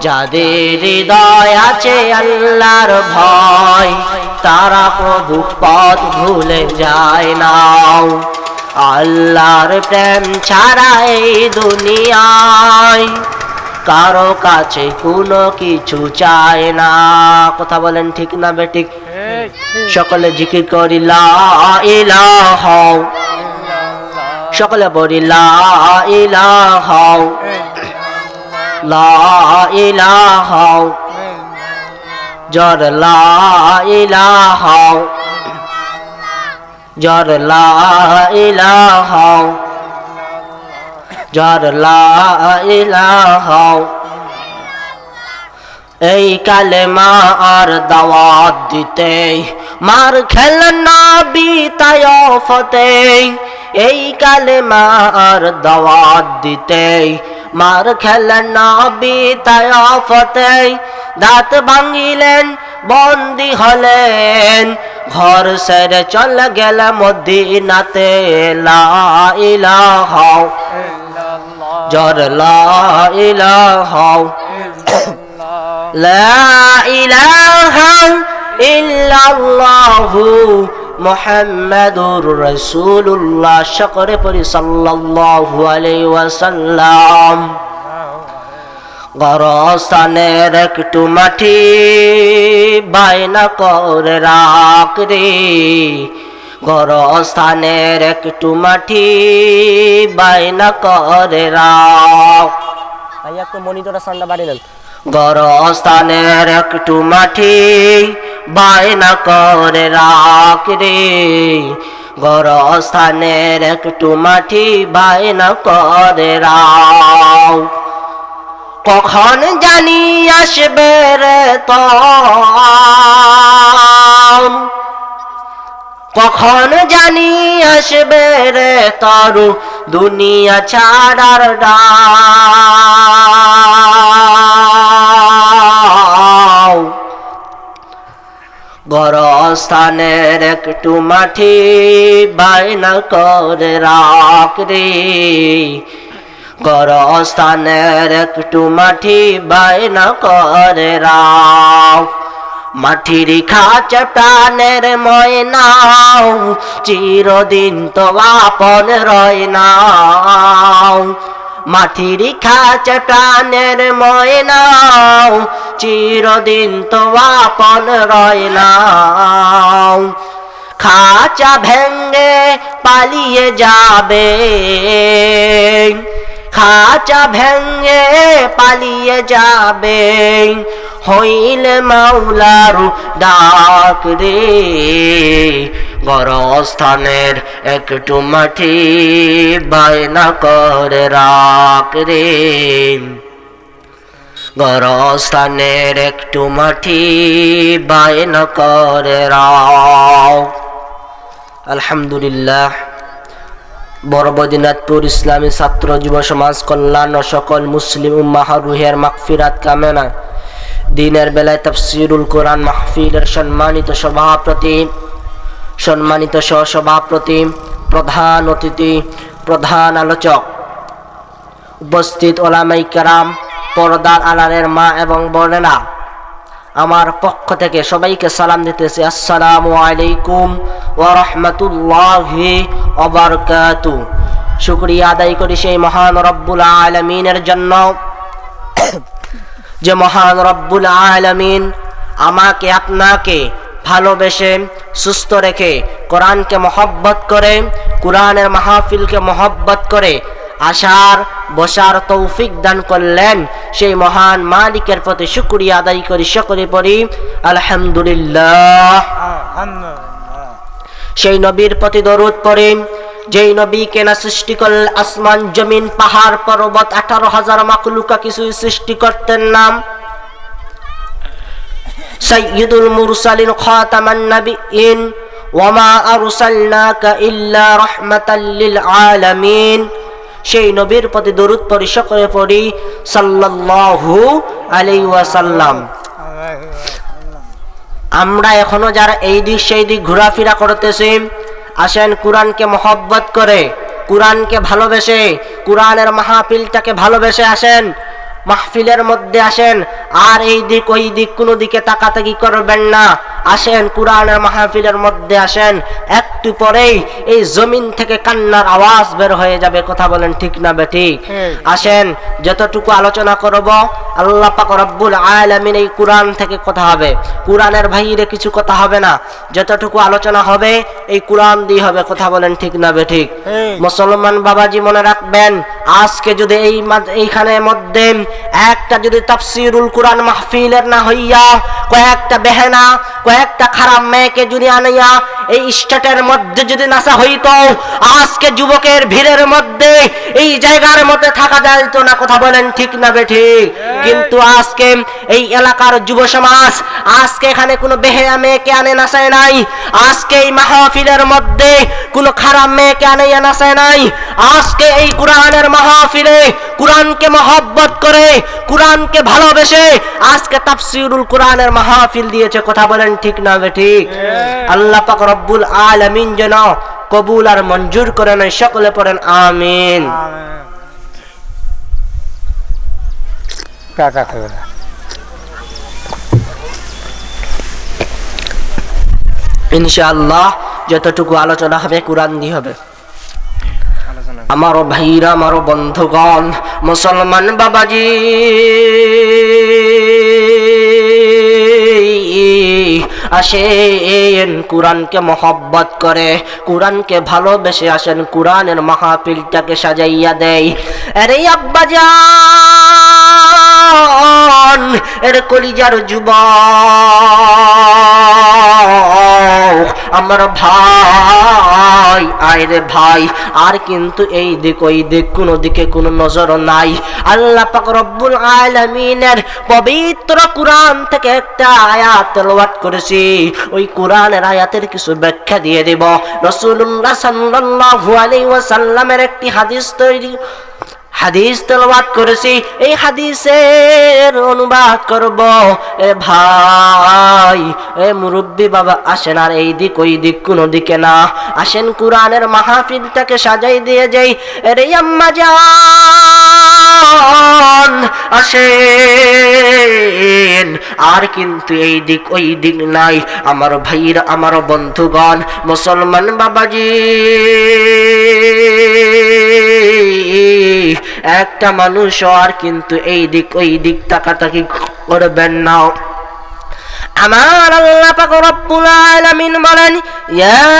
যাদের হৃদয় আছে আল্লাহর ভয়, তারা প্রভু পথ ভুলে যায় না আল্লাহর প্রেম ছাড়া এই দুনিয়ায় কারও কাছে কোনো কিছু চায় না। কথা বলেন ঠিক না বেঠিক? সকলে জিকির করি ইলাহা। সকলে বলি ইলাহা। লা ইলাহা, জর লা ইলাহা, জর লা ইলাহা, জর লা ইলাহা। এই কালেমা আর দাওয়াত দিতে মার খেলেন না বিতায় ফতে এই কালেমা আর দাওয়াত দিতে মার খেলেন না বিতায় ফতে দাঁত ভাঙিলেন, বন্দি হলেন। ঘর সেরে চলে গেল মদিনাতে, লা ইলাহা জর লা ইলাহা لا মোহাম্মদুর রসুল্লাহ সকরে পরি সাল্লাল্লাহু আলাইহি ওয়াসাল্লাম। গরসানের একটু মাটি বাইনা করে রাখ রে। গরস্থানের একটু মাটি বাইনা করে রাখ। ভাইয়া একটু মনিটরটা সান্ডা বাড়ি নেন গরস্থানের একটু মাটি বায়না করে রাখ রে। গরস্থানের একটু মাটি বায়না করে রাও কখন জানি আসবে রে তো কখন জানি আসবে রে তরু দুনিয়া ছাড়ার ডাও গরস্থানের একটু মাটি বাইনা করে রাখ রে। গরস্থানের একটু মাটি বাইনা করে রাখ। মাটির খাঁচা প্রাণের ময়নাও, চিরদিন তো আপন রয় নাও। মাটির খাচ প্রাণের ময়না চিরদিন তো আপন রয়না খাচা ভেঙ্গে পালিয়ে যাবে, খাঁচা ভেঙ্গে পালিয়ে যাবে। হইলে মাওলারু ডাক রে। গরস্থানের একটু মাটি বায়না করে রাখ রে। গরস্থানের একটু মাটি বায়না করে রাখ। আলহামদুলিল্লাহ। বড়বদিনাথপুর ইসলামী ছাত্র যুব সমাজ কল্যাণ ও সকল মুসলিম উম্মাহ রুহের মাগফিরাত কামেনা দিনের বেলায় তফসিরুল কোরআন মাহফিলের সম্মানিত সভাপতি, সম্মানিত সহসভাপতি, প্রধান অতিথি, প্রধান আলোচক, উপস্থিত ওলামাই কারাম, পর্দার আলারের মা এবং বোনেরা, আমার পক্ষ থেকে সবাইকে সালাম দিতেছি। আসসালামু আলাইকুম ওয়া রাহমাতুল্লাহি ওয়া বারাকাতু শুকরিয়া আদায় করি সেই মহান রব্বুল আলামিনের জন্য। যে মহান রব্বুল আলামিন আমাকে আপনাকে ভালোবেসে সুস্থ রেখে কোরআনকে মহব্বত করে কোরআনের মাহফিলকে মহব্বত করে আসার বসার তৌফিক দান করলেন। সেই মহান মালিকের প্রতি শুক্রিয়া আদায় করি সকলে পড়ি আলহামদুলিল্লাহ। সেই নবীর প্রতি দরুদ পড়ে যেই নবী কেনা সৃষ্টি করলেন আসমান, জমিন, পাহাড়, পর্বত, আঠারো হাজার মাকলুকা কিছু সৃষ্টি করতেন নাম। সাইয়্যিদুল মুরসালিন খাতামান নাবিয়্যিন, ওয়ামা আরসালনাকা ইল্লা রাহমাতাল লিল আলামিন। সেই নবীর প্রতি দরুদ পড়ি সকলে পড়ি, সাল্লাল্লাহু আলাইহি ওয়াসাল্লাম। আমরা এখনও যারা এই দিক সেই দিক ঘোরাফেরা করতেছি আসেন কোরআনকে মহব্বত করে, কোরআনকে ভালোবেসে, কোরআনের মাহফিলটাকে ভালোবেসে আসেন, মাহফিলের মধ্যে আসেন, আর এই দিক ওই দিক কোনো দিকে তাকাতাকি করবেন না। আসেন কোরআনের মাহফিলের মধ্যে আসেন একটু পরেই এই জমিন থেকে কান্নার আওয়াজ বের হয়ে যাবে কথা বলেন ঠিক না বেঠিক আসেন যতটুকু আলোচনা করব আল্লাহ পাক রব্বুল আলামিন এই কোরআন থেকে কথা হবে। কোরআনের বাইরে কিছু কথা হবে না। যতটুকু আলোচনা হবে এই কোরআন দিয়ে হবে কথা বলেন ঠিক না বেঠিক মুসলমান বাবাজি মনে রাখবেন আজকে যদি এই এইখানের মধ্যে একটা যদি তাফসিরুল কোরআন মাহফিলের না হইয়া কয়েকটা বেহেনা কয়েকটা খারাপ মেয়েকে যদি আনাইয়া এই স্টেটের মধ্যে যদি নাসা হইতো, আজকে যুবকের ভিড়ের মধ্যে এই জায়গার মধ্যে থাকা যাইতো না, কথা বলেন ঠিক না বেঠিক কিন্তু আজকে এই এলাকার যুব সমাজ, আজকে এখানে কোনো বেহেয়া মেয়েকে আনে নাসায় নাই, আজকে এই মাহফিলের মধ্যে কোনো খারাপ মেয়েকে আনে নাসায় নাই, আজকে এই কোরআনের মাহফিলে কোরআনকে মহব্বত করে, কোরআনকে ভালোবেসে আজকে তাফসিরুল কোরআনের মাহফিল দিয়েছে, কথা বলেন ঠিক না ঠিক? আল্লাহ পাক রব্বুল আলামিন যেন কবুল আর মঞ্জুর করেন সকলে পড়েন আমিন। টাটা ইনশাআল্লাহ যতটুকু আলোচনা হবে কোরআন দিয়ে হবে। আমারও ভাইরা আমারও বন্ধুগণ মুসলমান বাবাজি। আসেন কোরআনকে মহব্বত করে, কোরআনকে ভালোবেসে আসেন, কোরআনের মাহাপিলটাকে সাজাইয়া দেয়। আরে আব্বা এর কলিজার যুবক। আমার ভাই, আয় রে ভাই, আর কিন্তু এই দিক, ওই দিক, কোন দিকে কোনো নজর নাই। আল্লাহ পাক রব্বুল আলামিনের পবিত্র কোরআন থেকে একটা আয়াত তেলাওয়াত করেছি। ওই কোরআনের আয়াতের কিছু ব্যাখ্যা দিয়ে দেব। রাসূলুল্লাহ সাল্লাল্লাহু আলাইহি ওয়াসাল্লামের একটি হাদিস তৈরি হাদিস তেলাওয়াত করেছি, এই হাদিসের অনুবাদ করব। এ ভাই, এ মুরব্বী বাবা আসেন আর এই দিক ওই দিক, কোনো দিকে না। আসেন কোরআনের মাহফিলটাকে সাজাই দিয়ে যাই রে আম্মা জান আসেন। আর কিন্তু এই দিক ওই দিক নাই। আমার ভাইরা আমার বন্ধুগণ, মুসলমান বাবাজি একটা মানুষ আর কিন্তু এই দিক, ওই দিক তাকাতাকি করবেন না। আমার আল্লাহ পাক রব্বুল আলামিন বলেন, ইয়া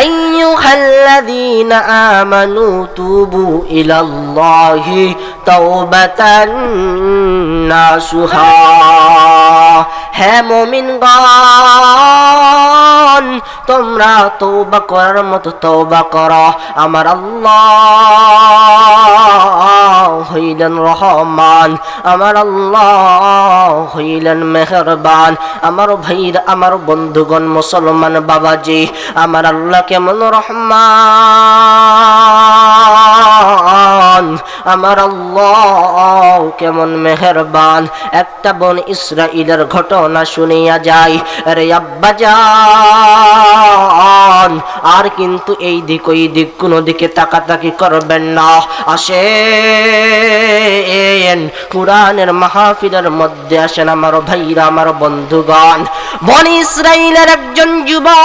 আইয়ুহাল্লাযীনা আমানু তুবু ইলাল্লাহি তাওবাতান নাসুহা। হে মুমিনগণ, তোমরা তওবা করার মতো তওবা করো। আমার আল্লাহ হইলেন রহমান, আমার আল্লাহ হইলেন মেহরবান। আমার ভাইরা, আমার বন্ধুগণ, মুসলমান বাবাজি, আমার আল্লাহ কেমন রহমান? আমার আল্লাহ কেমন মেহরবান। একটা বন ইসরাইলের ঘটনা শুনিয়া যায় আরে আব্বা যান আর কিন্তু এই দিক ওই দিক, কোনো দিকে তাকাতাকি করবেন না। আসেন, কোরআনের মাহফিলের মধ্যে আসেন আমার ভাইরা, আমার বন্ধুগণ। বন ইসরাইলের একজন যুবক,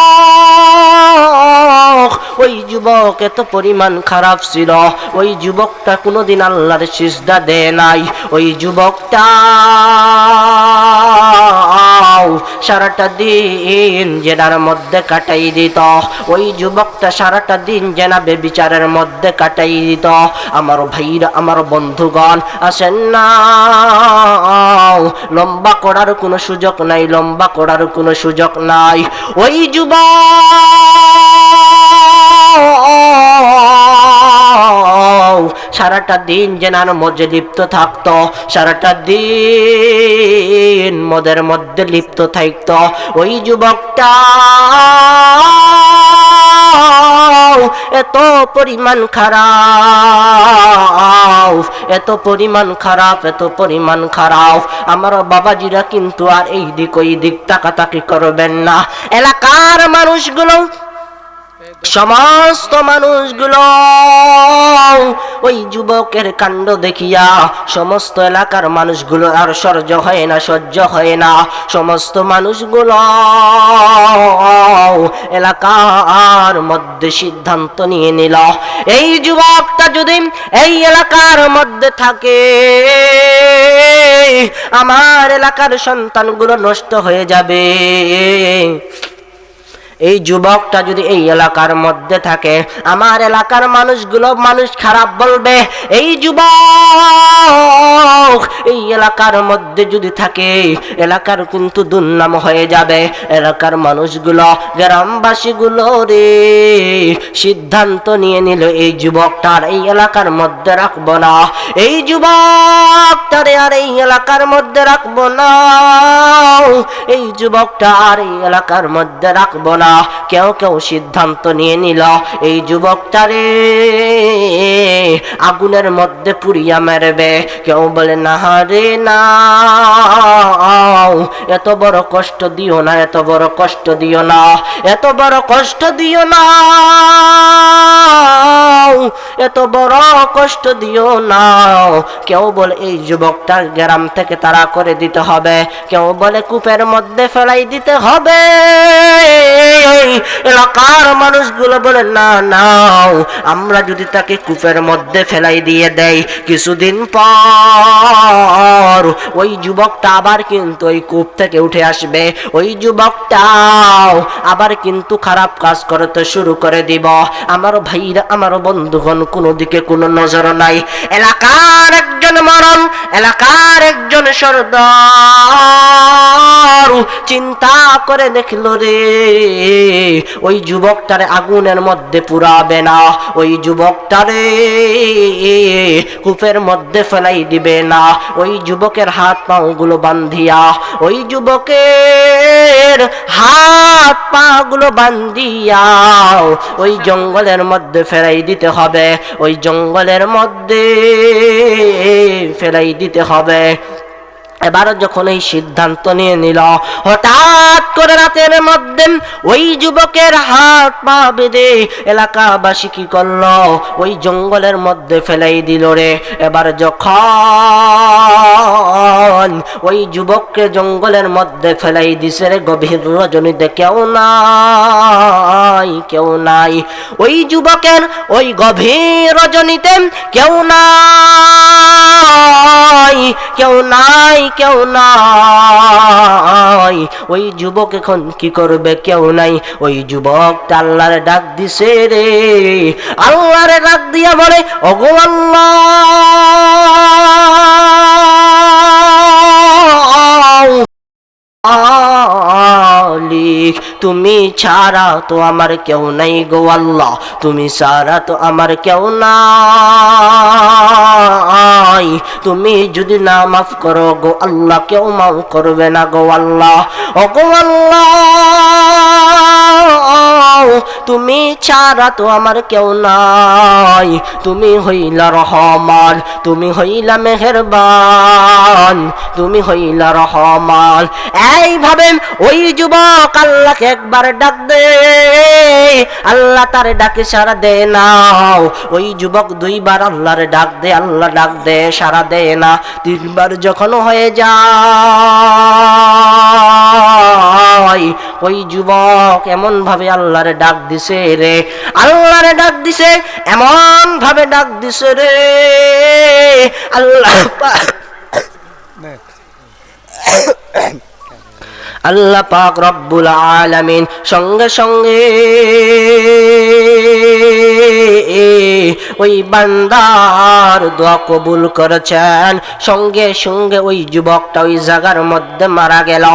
ওই যুবক এত পরিমাণ খারাপ ছিল। ওই যুবকটা কোনোদিন আল্লাহর সিজদা দেয় নাই। ওই যুবকটা সারাটা দিন জেনার মধ্যে কাটাই দিত। ওই যুবকটা সারাটা দিন জেনাবে বিচারের মধ্যে কাটাই দিত। আমার ভাইরা, আমার বন্ধুগণ আসেন না। লম্বা করার কোনো সুযোগ নাই, লম্বা করার কোনো সুযোগ নাই। ওই যুবক সারাটা দিন জেনার মধ্যে লিপ্ত থাকতো, সারাটা দিন মদের মধ্যে লিপ্ত থাকতো ওই যুবকটা এত পরিমাণ খারাপ, এত পরিমাণ খারাপ, এত পরিমাণ খারাপ। আমার বাবাজিরা কিন্তু আর এই দিক ওই দিক তাকাতাকি করবেন না। এলাকার মানুষগুলো সমস্ত মানুষগুলো ওই যুবকের কাণ্ড দেখিয়া সমস্ত এলাকার মানুষগুলো আর সহ্য হয় না, সহ্য হয় না। সমস্ত মানুষগুলো এলাকার মধ্যে সিদ্ধান্ত নিয়ে নিল, এই যুবকটা যদি এই এলাকার মধ্যে থাকে, আমার এলাকার সন্তানগুলো নষ্ট হয়ে যাবে। এই যুবকটা যদি এই এলাকার মধ্যে থাকে, আমার এলাকার মানুষগুলো মানুষ খারাপ বলবে, এই যুবক, এই এলাকার মধ্যে যদি থাকে, এলাকার কিন্তু দুর্নাম হয়ে যাবে। এলাকার মানুষগুলো, গ্রামবাসীগুলো রে, সিদ্ধান্ত নিয়ে নিল, এই যুবকটার এই এলাকার মধ্যে রাখব না। এই যুবকটারে আর এই এলাকার মধ্যে রাখব না। এই যুবকটা আর এই এলাকার মধ্যে রাখব না। কেউ কেউ সিদ্ধান্ত নিয়ে নিল, এই যুবকটারে আগুনের মধ্যে পুড়িয়া মেরবে। কেউ বলে, না রে, না। এত বড় কষ্ট দিও না, এত বড় কষ্ট দিও না, এত বড় কষ্ট দিও না। এত বড় কষ্ট দিও না। কেউ বলে, এই যুবকটার গ্রাম থেকে তারা করে দিতে হবে। কেউ বলে, কূপের মধ্যে ফেলাই দিতে হবে। এলাকার মানুষগুলো বলে, না, নাও, আমরা যদি তাকে কূপের মধ্যে ফেলাই দিয়ে দেই, কিছুদিন পর ওই যুবকটা আবার কিন্তু ওই কূপ থেকে উঠে আসবে। ওই যুবকটাও আবার কিন্তু খারাপ কাজ করতে শুরু করে দিব। আমার ভাইরা, আমার বন্ধুগণ, কোনো দিকে কোনো নজর নাই। এলাকার একজন মরণ, এলাকার একজন সর্দার। চিন্তা করে দেখল রে। ওই যুবকটারে আগুনের মধ্যে পুরাবে না। ওই যুবকটারে কূপের মধ্যে ফেলাই দিবে না। ওই যুবকের হাত পাও গুলো বান্ধিয়া, ওই যুবকের হাত পা গুলো বান্ধিয়া ওই জঙ্গলের মধ্যে ফেলাই দিতে হবে। ওই জঙ্গলের মধ্যে ফেলাই দিতে হবে। এবার যখন এই সিদ্ধান্ত নিয়ে নিল, হঠাৎ করে রাতের মধ্যে ওই যুবকের হাত পা বেঁধে এলাকাবাসী কি করল? ওই জঙ্গলের মধ্যে ফেলাই দিল রে। এবার যখন ওই যুবককে জঙ্গলের মধ্যে ফেলাই দিছে রে, গভীর রজনীতে কেউ নাই কেউ নাই। ওই যুবকের ওই গভীর রজনীতে কেউ নাই কেউ নাই কেউ নাই। ওই যুবক এখন কি করবে, কেউ নাই। ওই যুবক আল্লাহরে ডাক দিছে রে। আল্লাহরে ডাক দিয়া বলে, ওগো আল্লাহ! মালিক তুমি ছাড়া তো আমার কেউ নাই গো আল্লাহ, তুমি ছাড়া তো আমার কেউ নাই। তুমি যদি না মাফ করো গো আল্লাহ, কেউ মাফ করবে না গো আল্লাহ। ও গো আল্লাহ তুমি ছাড়া তো আমার কেউ নাই। তুমি হইলা রহমান, তুমি হইলা মেহেরবান, তুমি হইলা রহমান। এইভাবে ওই যুবক আল্লাহকে একবার ডাক দে, আল্লাহ তার ডাকে সারা দে নাও। ওই যুবক দুইবার আল্লাহর ডাক দে, আল্লাহ ডাক দে সারা দে না। তিনবার যখন হয়ে যায় ওই যুবক এমন ভাবে আল্লাহর ডাক দিছে রে। আল্লাহর ডাক দিছে এমন ভাবে ডাক দিছে রে। আল্লাহ আল্লাহ পাক রব্বুল আলামিন সঙ্গে সঙ্গে ওই বান্দার দোয়া কবুল করেছেন। সঙ্গে সঙ্গে ওই যুবকটা ওই জায়গার মধ্যে মারা গেল।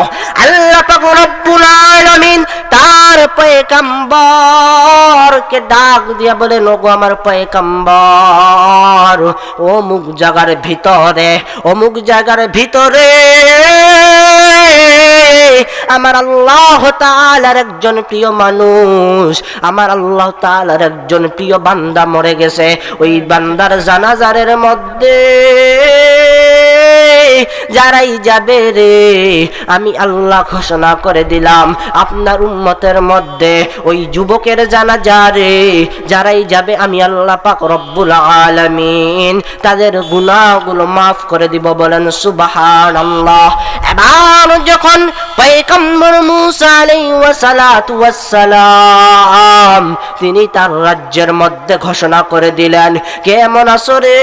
আল্লাহ রব্বুল আলামিন তার পয়গাম্বরকে ডাক দিয়া বলে নগো আমার পয়গাম্বর, অমুক জায়গার ভিতরে, অমুক জায়গার ভিতরে আমার আল্লাহ তালার একজন প্রিয় মানুষ, আমার আল্লাহ তালার একজন প্রিয় বান্দা মরে গেছে। ওই বান্দার জানাজারের মধ্যে যারাই যাবে রে, আমি আল্লাহ ঘোষণা করে দিলাম, আপনার উম্মতের মধ্যে ওই যুবকের জানাজা রে, যারাই যাবে আমি আল্লাহ পাক রব্বুল আলামিন তাদের গুনাহগুলো মাফ করে দিব, বলেন সুবহানাল্লাহ। এবার যখন পয়গম্বর মুসা আলাইহি ওয়াসালাতু তিনি তার রাজ্যের মধ্যে ঘোষণা করে দিলেন কেমন আসরে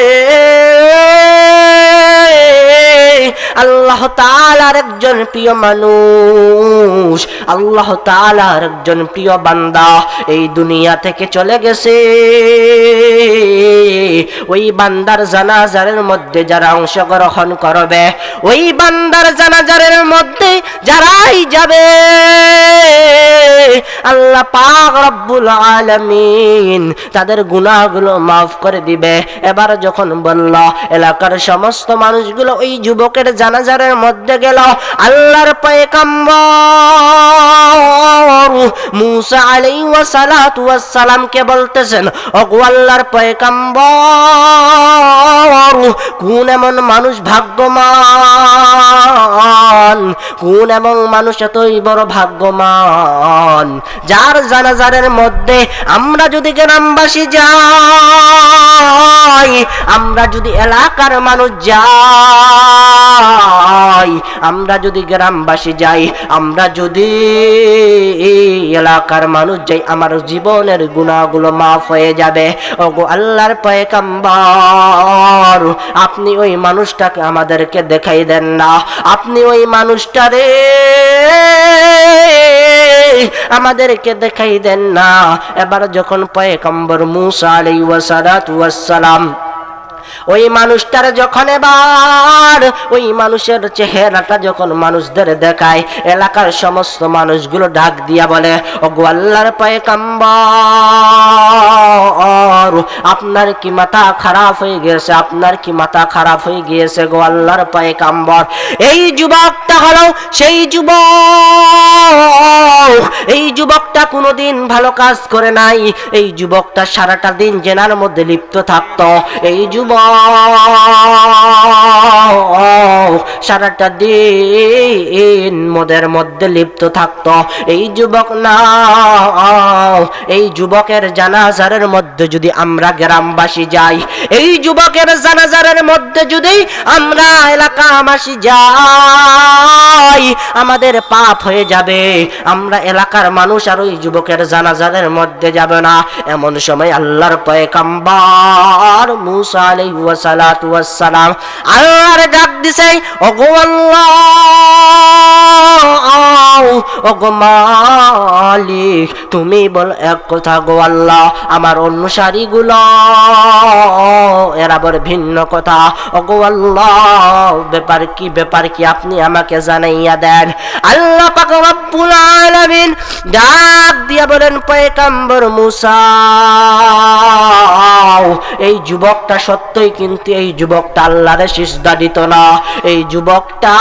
আল্লাহ তাআলার একজন প্রিয় মানুষ, আল্লাহ তাআলার একজন প্রিয় বান্দা এই দুনিয়া থেকে চলে গেছে। ওই বান্দার জানাজারের মধ্যে যারা অংশগ্রহণ করবে, ওই বান্দার জানাজারের মধ্যে যারাই যাবে, আল্লাহ পাক রব্বুল আলামিন তাদের গুনাহগুলো মাফ করে দিবে। এবার যখন বলল, এলাকার সমস্ত মানুষগুলো ওই যুবকের জানাজারের মধ্যে গেল আল্লাহর পয়গাম্বর। মুসা ওয়াসালাতু ওয়াসসালামকে বলতেছেন, ওগো আল্লাহর পয়গাম্বর, কোন এমন মানুষ ভাগ্যমান? কোন এমন মানুষ এতই বড় ভাগ্যমান? যার জানাজারের মধ্যে আমরা যদি গ্রামবাসী যাই, আমরা যদি এলাকার মানুষ যাই আমরা যদি গ্রামবাসী যাই, আমরা যদি এলাকার মানুষ যাই, আমার জীবনের গুণাগুলো মাফ হয়ে যাবে। ওগো আল্লাহর পয়কাম্বর আপনি ওই মানুষটাকে আমাদেরকে দেখাই দেন না। আপনি ওই মানুষটারে আমাদেরকে দেখাই দেন না। এবার যখন পয়কম্বর মুসা আলাইহি ওয়াসালাতু ওয়াসসালাম ওই মানুষটার যখন এবার, ওই মানুষের চেহারাটা যখন মানুষদের দেখায়, এলাকার সমস্ত মানুষগুলো ডাক দিয়া বলে ও গোয়াল্লার পায়ে আপনার কি মাথা খারাপ হয়ে গিয়েছে? আপনার কি মাথা খারাপ হয়ে গিয়েছে গোয়াল্লার পায়ে কাম্বর এই যুবকটা হলো সেই যুবক। এই যুবকটা কোনোদিন ভালো কাজ করে নাই। এই যুবকটা সারাটা দিন জেনার মধ্যে লিপ্ত থাকতো। এই যুবক সারাটা দিন মদের মধ্যে লিপ্ত থাকতো। এই যুবক না, এই যুবকের জানাজারের মধ্যে যদি আমরা গ্রামবাসী যাই, এই যুবকের জানাজারের মধ্যে যদি আমরা এলাকাবাসী যাই, আমাদের পাপ হয়ে যাবে। আমরা এলাকার মানুষ আর ওই যুবকের জানাজারের মধ্যে যাবে না। এমন সময় আল্লাহর পয়কাম্বার মুসা ওয়াসসালাম আল্লাহর ডাক দিছে, ওগো আল্লাহ, ওগো মালিক, তুমি বল এক কথা গো আল্লাহ, আমার অনুসারীগুলো এরা বলে ভিন্ন কথা। ওগো আল্লাহ, ব্যাপার কি ব্যাপার কি আপনি আমাকে জানাইয়া দেন? আল্লাহ পাক রব্বুল আলামিন ডাক দিয়া বলেন, পয়গম্বর মুসা, এই যুবকটা সত্যই কিন্তু এই যুবকটা আল্লাহরে সিজদা দিত না। এই যুবকটা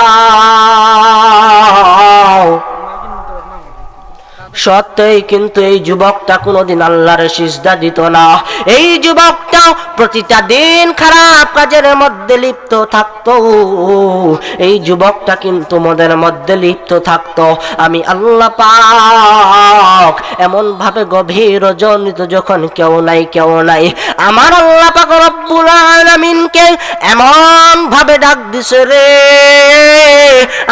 সত্যই কিন্তু এই যুবকটা কোনোদিন আল্লাহর সিজদা দিত না। এই যুবকটা প্রতিটা দিন খারাপ কাজের মধ্যে লিপ্ত থাকতো। এই যুবকটা কিন্তু মদের মধ্যে লিপ্ত থাকতো। আমি আল্লাহ পাক এমন ভাবে গভীর রজনিত যখন কেউ নাই কেউ নাই, আমার আল্লাহ পাক রব্বুল আলামিনকে এমন ভাবে ডাক দিছে রে,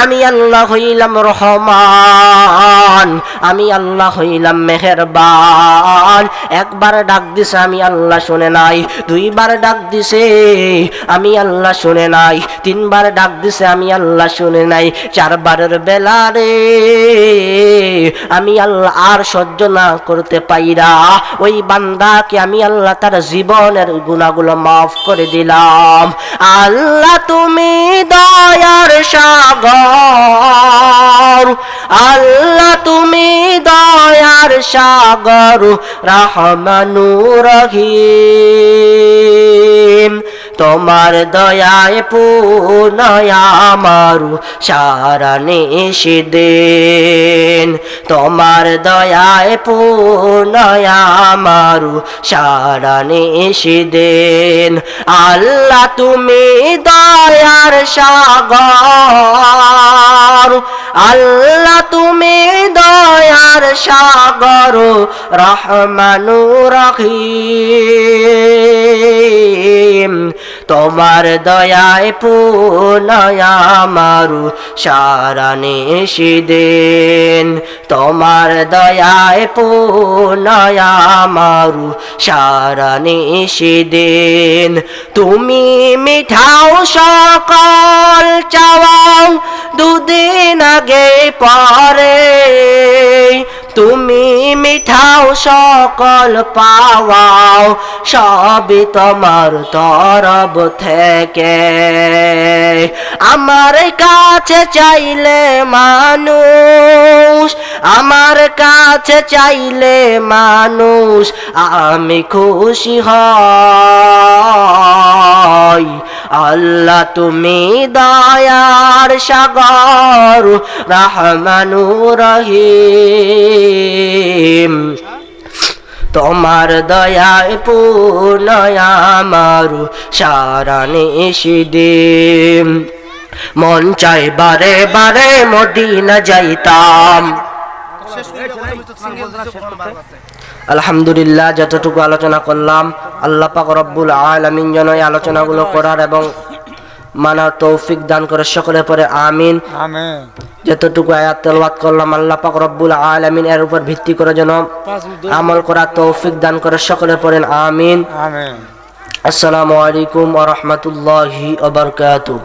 আমি আল্লাহ হইলাম রহমান, আমি আল্লাহ হইলাম মেহেরবান। একবার ডাক দিছে, আমি আল্লাহ শুনে নাই। দুইবার ডাক দিছে, আমি আল্লাহ শুনে নাই। তিনবার ডাক দিছে, আমি আল্লাহ শুনে নাই। চারবারের বেলা রে, আমি আল্লাহ আর সহ্য না করতে পাইরা ওই বান্দাকে আমি আল্লাহ তার জীবনের গুণাগুলো মাফ করে দিলাম। আল্লাহ তুমি দয়ার সাগর, আল্লাহ তুমি দয়ার সাগর রহমানু রহিম। তোমার দয়ায় পুনয় আমারু সারা নিষিদিন তোমার দয়ায় পুনয় আমারু সারা নিষিদিন আল্লাহ, তুমি দয়ার সাগর। আল্লাহ, তুমি দয়ার সাগর। রহমানু রহিম। তোমার দয়ায় পুনয় আমারু সারা নিষিদিন। তোমার দয়ায় পুনয় আমারু সারা নিষিদিন। তুমি মিঠাও সকল চাওয়াও দুদিন আগে পরে। তুমি মিঠাও সকল পাওয়াও, সবই তোমার তরব থেকে। আমার কাছে চাইলে মানুষ, আমার কাছে চাইলে মানুষ, আমি খুশি হই। আল্লাহ তুমি দয়ার সাগর রহমানু রহিম। তোমার দয়ায় আমারু সারা নিষিদিম মন চাই বারে বারে মদিনা যাইতাম। আলহামদুলিল্লাহ, যতটুকু আলোচনা করলাম, আল্লাহ পাক রব্বুল আলামিন যেন এই আলোচনাগুলো করার এবং মানার তৌফিক দান করে সকলে পরে আমিন। যতটুকু আয়াত তেলওয়াত করলাম আল্লাহ পাক রব্বুল আলামিন এর উপর ভিত্তি করে যেন আমল করা তৌফিক দান করে সকলে পড়েন আমিন। আমেন। আসসালামু আলাইকুম ওয়া রাহমাতুল্লাহি ওয়া বারাকাতুহু।